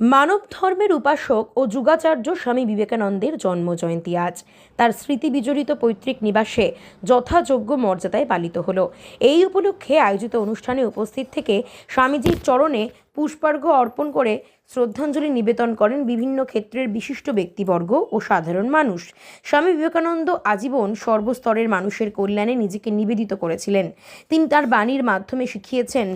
মানব ধর্মের উপাসক ও যুগাচার্য স্বামী বিবেকানন্দের জন্মজয়ন্তী আজ। তার স্মৃতি বিজড়িত পৈতৃক নিবাসে যথাযোগ্য মর্যাদায় পালিত হলো। এই উপলক্ষে আয়োজিত অনুষ্ঠানে উপস্থিত থেকে স্বামীজির চরণে পুষ্পার্ঘ্য অর্পণ করে শ্রদ্ধাঞ্জলি নিবেদন করেন বিভিন্ন ক্ষেত্রের বিশিষ্ট ব্যক্তিবর্গ ও সাধারণ মানুষ। স্বামী বিবেকানন্দ আজীবন সর্বস্তরের মানুষের কল্যাণে নিজেকে নিবেদিত করেছিলেন। তিনি তার বাণীর মাধ্যমে শিখিয়েছেন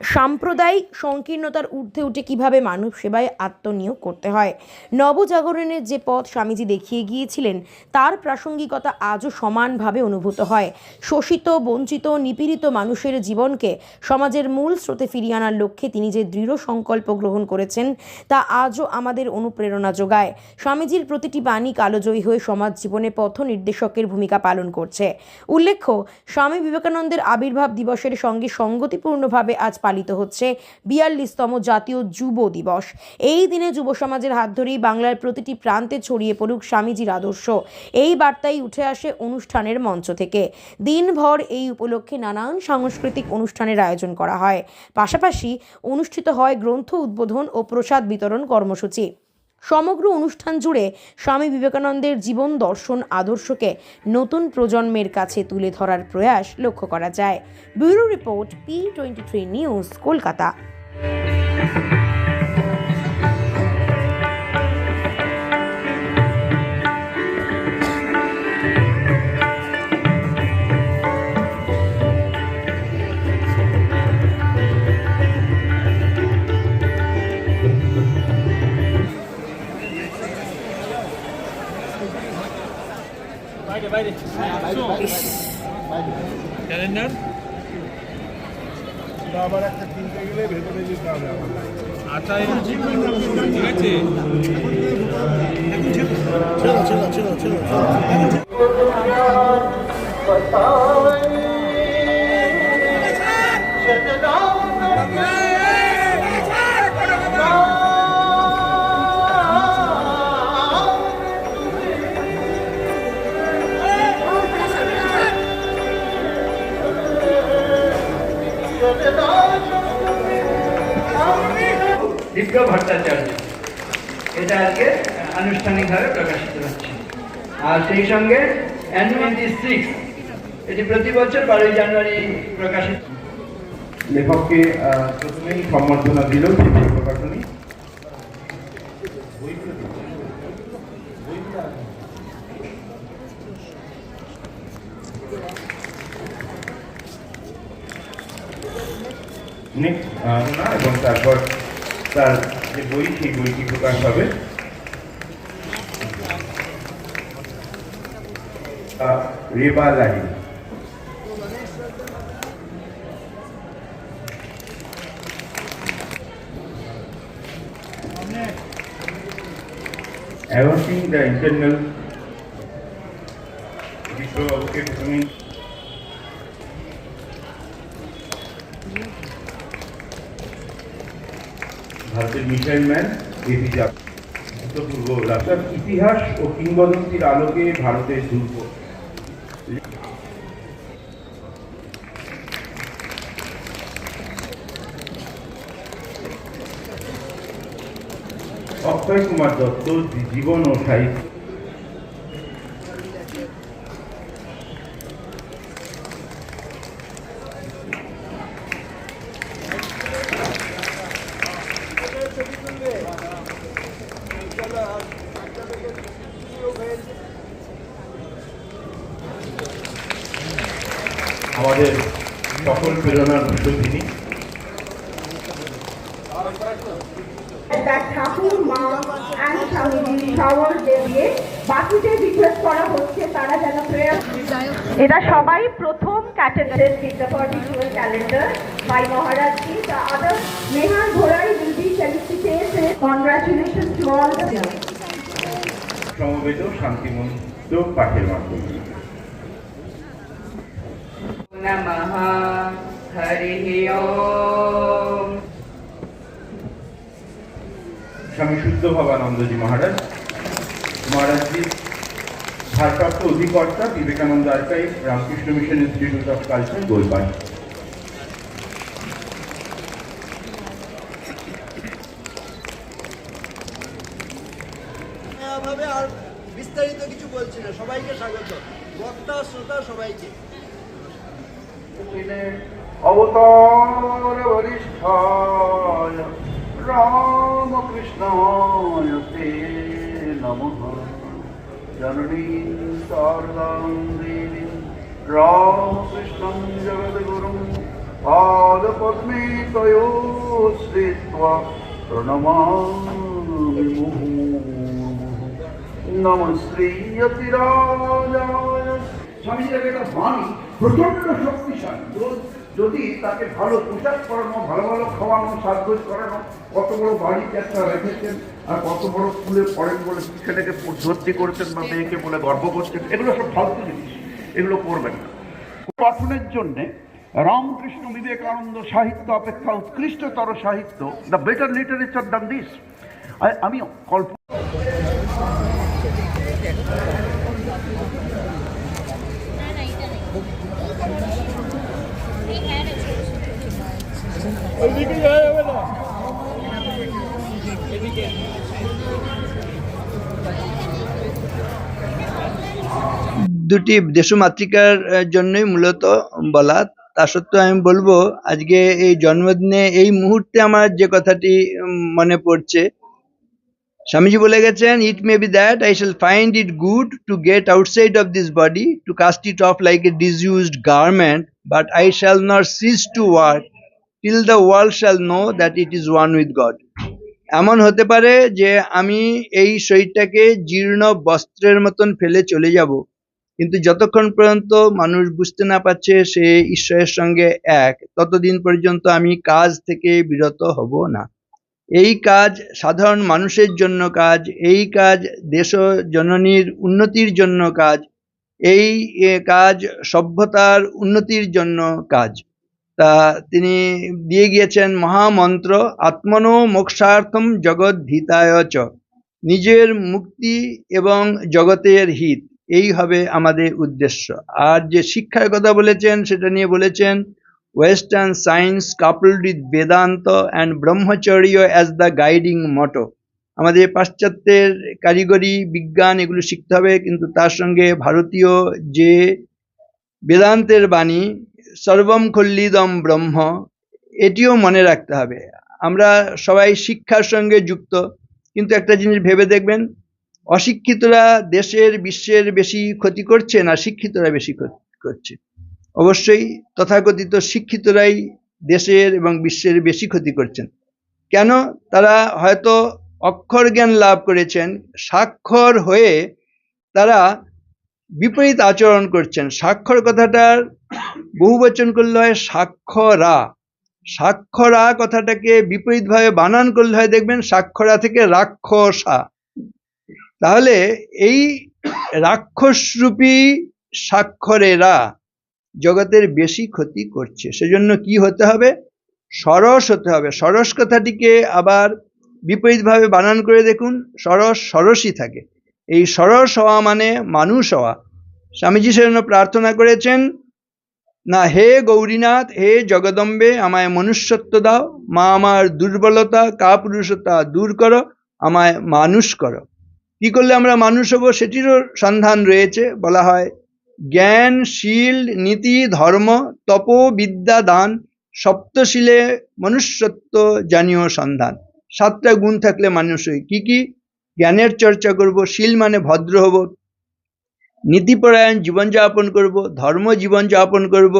সাম্প্রদায়িক সংকীর্ণতার ঊর্ধ্বে উঠে কীভাবে মানব সেবায় আত্মনিয়োগ করতে হয়? নবজাগরণের যে পথ স্বামীজি দেখিয়ে গিয়েছিলেন, তার প্রাসঙ্গিকতা আজও সমানভাবে অনুভূত হয়। শোষিত, বঞ্চিত, নিপীড়িত মানুষের জীবনকে সমাজের মূল স্রোতে ফিরিয়ে আনার লক্ষ্যে তিনি যে দৃঢ় সংকল্প গ্রহণ করেছেন, তা আজও আমাদের অনুপ্রেরণা যোগায়। স্বামীজির প্রতিটি বাণী কালোজয়ী হয়ে সমাজ জীবনে পথ নির্দেশকের ভূমিকা পালন করছে। উল্লেখ্য, স্বামী বিবেকানন্দের আবির্ভাব দিবসের সঙ্গে সঙ্গতিপূর্ণভাবে আজ পালিত হচ্ছে বিয়াল্লিশতম জাতীয় যুব দিবস। এই দিনে যুব সমাজের হাত ধরেই বাংলার প্রতিটি প্রান্তে ছড়িয়ে পড়ুক স্বামীজির আদর্শ। এই বার্তাই উঠে আসে অনুষ্ঠানের মঞ্চ থেকে। দিনভর এই উপলক্ষে নানান সাংস্কৃতিক অনুষ্ঠানের আয়োজন করা হয়। পাশাপাশি অনুষ্ঠিত হয় গ্রন্থ উদ্বোধন ও প্রসাদ বিতরণ কর্মসূচি। সমগ্র অনুষ্ঠান জুড়ে স্বামী বিবেকানন্দের জীবন দর্শন আদর্শকে নতুন প্রজন্মের কাছে তুলে ধরার প্রয়াস লক্ষ্য করা যায়। Bureau report P twenty three news Kolkata. ছিল ছিল দীপ্ত ভট্টাচার্য। এটা আজকে আনুষ্ঠানিকভাবে প্রকাশিত হচ্ছে। আর সেই সঙ্গে এটি প্রতি বছর বারোই জানুয়ারি প্রকাশিত লেখককে প্রথমেই সম্বর্ধনা দিল প্রকাশনী এবং তারপর তার যে বই, সেই বইটি প্রকাশ হবে। আহ, রেবা লাহি Evoking the internal বিশ্ববাবুকে প্রথমে ভারতের মিসাইল ম্যান এপিজে উত্তর-পূর্ব রাষ্ট্র ইতিহাস ও কিংবদন্তির আলোকে ভারতের দুর্গ অক্ষয় কুমার দত্ত জীবন ও সাহিত্য। আমাদের সকল প্রেরণার উৎস তিনি তার ঠাকুর মা আমি স্বামীজির সবর দেবকে বাকিদের রিকোয়েস্ট করা হচ্ছে তারা যেন প্রেয়ার সবাই প্রথম স্বামী শুদ্ধ ভবানন্দজি মহারাজ। মহারাজজি ভারপ্রাপ্ত অধিকর্তা Vivekananda archive Ramakrishna mission institute of culture গোলবাই সবাইকে স্বাগত। বক্তা শ্রোতা সবাইকে। অবতর বরিষ্ঠ রামকৃষ্ণায় তে নমঃ জননী শারদাং দেবী রামকৃষ্ণং জগদ্গুরুং পাদপদ্মে তয়ো শ্রিত্বা প্রণমামি নম শ্রীয়তিরাজায় প্রচণ্ড শক্তিশালী যদি- তাকে ভালো পোশাক করানো ভালো ভালো খাওয়ানো, সাজগোজ করানো, কত বড় বাড়ি একটা রেখেছেন আর কত বড় স্কুলে পড়েন বলে ছেলেকে ভর্তি করেছেন বা মেয়েকে বলে গর্ব করছেন, এগুলো সব ফালতু জিনিস, এগুলো করবেন না। গঠনের জন্যে রামকৃষ্ণ বিবেকানন্দ সাহিত্য অপেক্ষা উৎকৃষ্টতর সাহিত্য the better literature than this আমি কল্প যাওয়া যাবে না। দুটি জন্যই মূলত বলা। তা সত্ত্বেও আমি বলব, আজকে এই জন্মদিনে এই মুহূর্তে আমার যে কথাটি মনে পড়ছে। স্বামীজি বলে গেছেন it may be that I shall find it good to get outside of this body to cast it off like a disused garment but I shall not cease to work till the world shall know that it is one with God এমন হতে পারে যে আমি এই শরীরটাকে জীর্ণ বস্ত্রের মতন ফেলে চলে যাব, কিন্তু যতক্ষণ পর্যন্ত মানুষ বুঝতে না পারছে সে ঈশ্বরের সঙ্গে এক, ততদিন পর্যন্ত আমি কাজ থেকে বিরত হব না। এই কাজ সাধারণ মানুষের জন্য কাজ, এই কাজ দেশ জননীর উন্নতির জন্য কাজ, এই কাজ সভ্যতার উন্নতির জন্য কাজ। তা তিনি দিয়ে গিয়েছেন মহামন্ত্র, আত্মনো মোক্ষার্থম জগৎ হিতায় চ। নিজের মুক্তি এবং জগতের হিত, এই হবে আমাদের উদ্দেশ্য। আর যে শিক্ষার কথা বলেছেন, সেটা নিয়ে বলেছেন western science coupled with Vedanta and brahmacharya as the guiding motto আমাদের পাশ্চাত্যের কারিগরি বিজ্ঞান এগুলো শিখতে হবে, কিন্তু তার সঙ্গে ভারতীয় যে বেদান্তের বাণী সর্বম খল্লিদম ব্রহ্ম, এটিও মনে রাখতে হবে। আমরা সবাই শিক্ষার সঙ্গে যুক্ত, কিন্তু একটা জিনিস ভেবে দেখবেন, অশিক্ষিতরা দেশের বিশ্বের বেশি ক্ষতি করছে না শিক্ষিতরা বেশি করছে? অবশ্যই তথাকথিত শিক্ষিতরাই দেশের এবং বিশ্বের বেশি ক্ষতি করছেন। কেন? তারা হয়তো অক্ষর জ্ঞান লাভ করেছেন, স্বাক্ষর হয়ে তারা বিপরীত আচরণ করছেন। স্বাক্ষর কথাটার বহু বচন করলে হয় সাক্ষরা সাক্ষরা কথাটাকে বিপরীতভাবে বানান করলে হয় দেখবেন সাক্ষরা থেকে রাক্ষসা। তাহলে এই রাক্ষসরূপী স্বাক্ষরেরা জগতের বেশি ক্ষতি করছে। সেজন্য কি হতে হবে? সরস হতে হবে। সরস কথাটিকে আবার বিপরীতভাবে বানান করে দেখুন। সরস সরসই থাকে। এই সরস হওয়া মানে মানুষ হওয়া। স্বামীজি সেজন্য প্রার্থনা করেছেন, না, হে গৌরীনাথ, হে জগদম্বে, আমায় মনুষ্যত্ব দাও, মা আমার দুর্বলতা, কাপুরুষতা দূর করো, আমায় মানুষ করো। কি করলে আমরা মানুষ হব সেটিরও সন্ধান রয়েছে। বলা হয়, জ্ঞান, শীল, নীতি, ধর্ম, তপ, বিদ্যা, দান, সপ্তশীলে মনুষ্যত্ব জানীয় সন্ধান। সাতটা গুণ থাকলে মানুষ হই কি কি? জ্ঞানের চর্চা করব, শীল মানে ভদ্র হব। নীতিপরায়ণ জীবনযাপন করব, ধর্ম জীবনযাপন করব,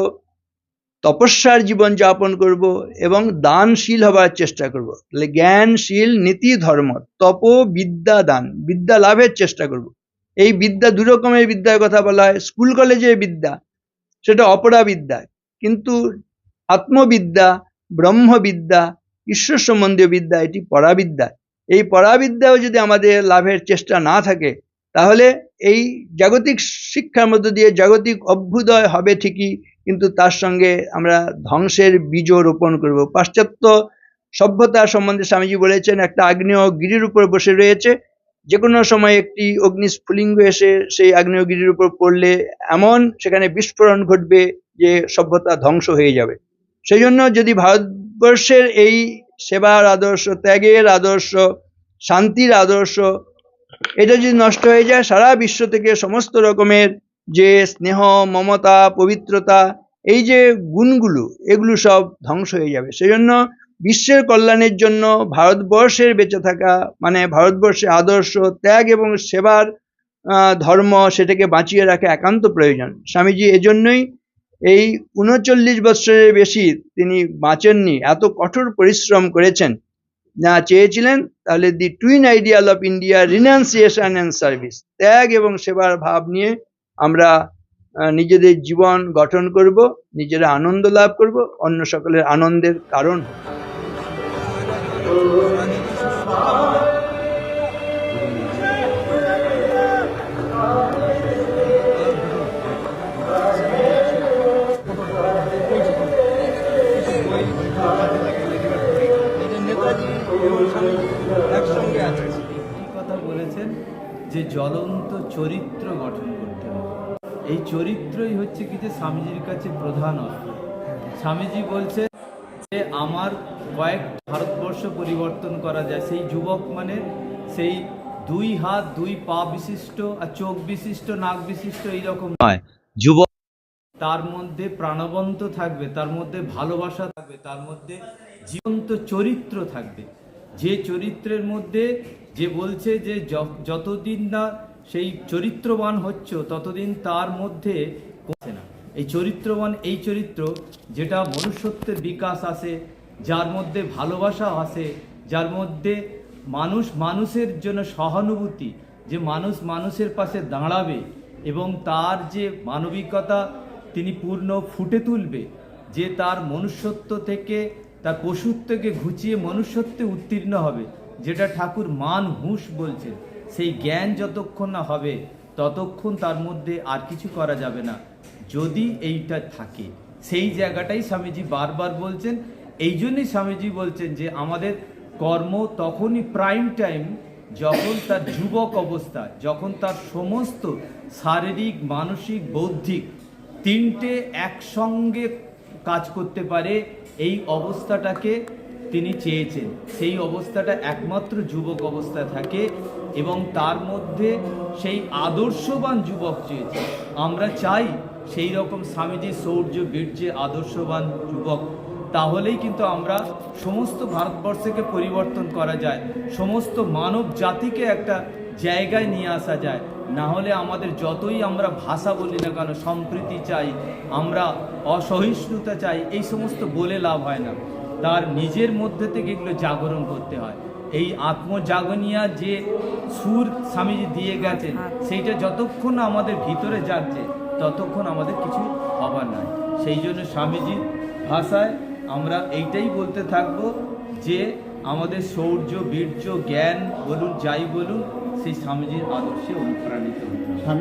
তপস্যার জীবনযাপন করব এবং দানশীল হবার চেষ্টা করব। তাহলে জ্ঞানশীল, নীতি, ধর্ম, তপ, বিদ্যা, দান, বিদ্যা লাভের চেষ্টা করব। এই বিদ্যা দু রকমের বিদ্যার কথা বলা হয়। স্কুল কলেজে বিদ্যা, সেটা অপরা বিদ্যা কিন্তু আত্মবিদ্যা, ব্রহ্মবিদ্যা, ঈশ্বর সম্বন্ধীয় বিদ্যা, এটি পরাবিদ্যা। এই পরাবিদ্যাও যদি আমাদের লাভের চেষ্টা না থাকে, তাহলে এই জাগতিক শিক্ষার মধ্য দিয়ে জাগতিক অভ্যুদয় হবে ঠিকই, কিন্তু তার সঙ্গে আমরা ধ্বংসের বীজ রোপণ করব। পাশ্চাত্য সভ্যতা সম্বন্ধে স্বামীজি বলেছেন, একটা আগ্নেয় গিরির উপর বসে রয়েছে। যে কোনো সময় একটি অগ্নিস্ফুলিঙ্গ এসে সেই আগ্নেয়গিরির উপর পড়লে এমন সেখানে বিস্ফোরণ ঘটবে যে সভ্যতা ধ্বংস হয়ে যাবে। সেই জন্য যদি ভারতবর্ষের এই সেবার আদর্শ, ত্যাগের আদর্শ, শান্তির আদর্শ, এটা যদি নষ্ট হয়ে যায়, সারা বিশ্ব থেকে সমস্ত রকমের যে স্নেহ, মমতা, পবিত্রতা, এই যে গুণগুলো, এগুলো সব ধ্বংস হয়ে যাবে। সেই জন্য বিশ্বের কল্যাণের জন্য ভারতবর্ষের বেঁচে থাকা মানে ভারতবর্ষের আদর্শ, ত্যাগ এবং সেবার ধর্ম সেটাকে বাঁচিয়ে রাখা একান্ত প্রয়োজন। স্বামীজি এজন্যই এই উনচল্লিশ বছরের বেশি তিনি বাঁচেননি, এত কঠোর পরিশ্রম করেছেন। না চেয়েছিলেন, তাহলে the twin ideal of India renunciation and service. ত্যাগ এবং সেবার ভাব নিয়ে আমরা নিজেদের জীবন গঠন করব, নিজেরা আনন্দ লাভ করব, অন্য সকলের আনন্দের কারণ যে জ্বলন্ত চরিত্র গঠন করতে হবে। এই চরিত্রই হচ্ছে কি যে স্বামীজির কাছে প্রধান অস্ত্র। স্বামীজি বলছে যে, আমার কয়েক ভারতবর্ষ পরিবর্তন করা যায়। সেই যুবক মানে সেই দুই হাত, দুই পা বিশিষ্ট আর চোখ বিশিষ্ট, নাক বিশিষ্ট এইরকম নয়। যুবক তার মধ্যে প্রাণবন্ত থাকবে, তার মধ্যে ভালোবাসা থাকবে, তার মধ্যে জীবন্ত চরিত্র থাকবে। যে চরিত্রের মধ্যে যে বলছে যে যতদিন না সেই চরিত্রবান হচ্ছ, ততদিন তার মধ্যে কমছে না। এই চরিত্রবান, এই চরিত্র যেটা মনুষ্যত্বের বিকাশ আসে, যার মধ্যে ভালোবাসা আসে, যার মধ্যে মানুষ মানুষের জন্য সহানুভূতি, যে মানুষ মানুষের পাশে দাঁড়াবে এবং তার যে মানবিকতা তিনি পূর্ণ ফুটে তুলবে, যে তার মনুষ্যত্ব থেকে, তার পশুত্বকে ঘুচিয়ে মনুষ্যত্বে উত্তীর্ণ হবে যেটা ঠাকুর মান হুঁশ বলছেন, সেই জ্ঞান যতক্ষণ না হবে, ততক্ষণ তার মধ্যে আর কিছু করা যাবে না। যদি এইটা থাকে, সেই জায়গাটাই স্বামীজি বারবার বলছেন। এই জন্যই স্বামীজি বলছেন যে, আমাদের কর্ম তখনই প্রাইম টাইম যখন তার যুবক অবস্থা, যখন তার সমস্ত শারীরিক, মানসিক, বৌদ্ধিক তিনটে একসঙ্গে কাজ করতে পারে, এই অবস্থাটাকে তিনি চেয়েছেন। সেই অবস্থাটা একমাত্র যুবক অবস্থা থাকে এবং তার মধ্যে সেই আদর্শবান যুবক চেয়েছে। আমরা চাই সেই রকম স্বামীজি শৌর্য বীর্যে আদর্শবান যুবক। তাহলেই কিন্তু আমরা সমস্ত ভারতবর্ষকে পরিবর্তন করা যায়, সমস্ত মানব জাতিকে একটা জায়গায় নিয়ে আসা যায়। না হলে আমাদের যতই আমরা ভাষা বলি না কেন সম্প্রীতি চাই আমরা অসহিষ্ণুতা চাই এই সমস্ত বলে লাভ হয় না। তার নিজের মধ্যে থেকে এগুলো জাগরণ করতে হয়। এই আত্মজাগনিয়া যে সুর স্বামীজি দিয়ে গেছেন সেইটা যতক্ষণ আমাদের ভিতরে জাগছে ততক্ষণ আমাদের কিছু হবার নাই। সেই জন্য স্বামীজির ভাষায় আমরা এইটাই বলতে থাকব যে আমাদের শৌর্য বীর্য জ্ঞান বলুন যাই বলুন সেই স্বামীজির আদর্শে অনুপ্রাণিত হবে।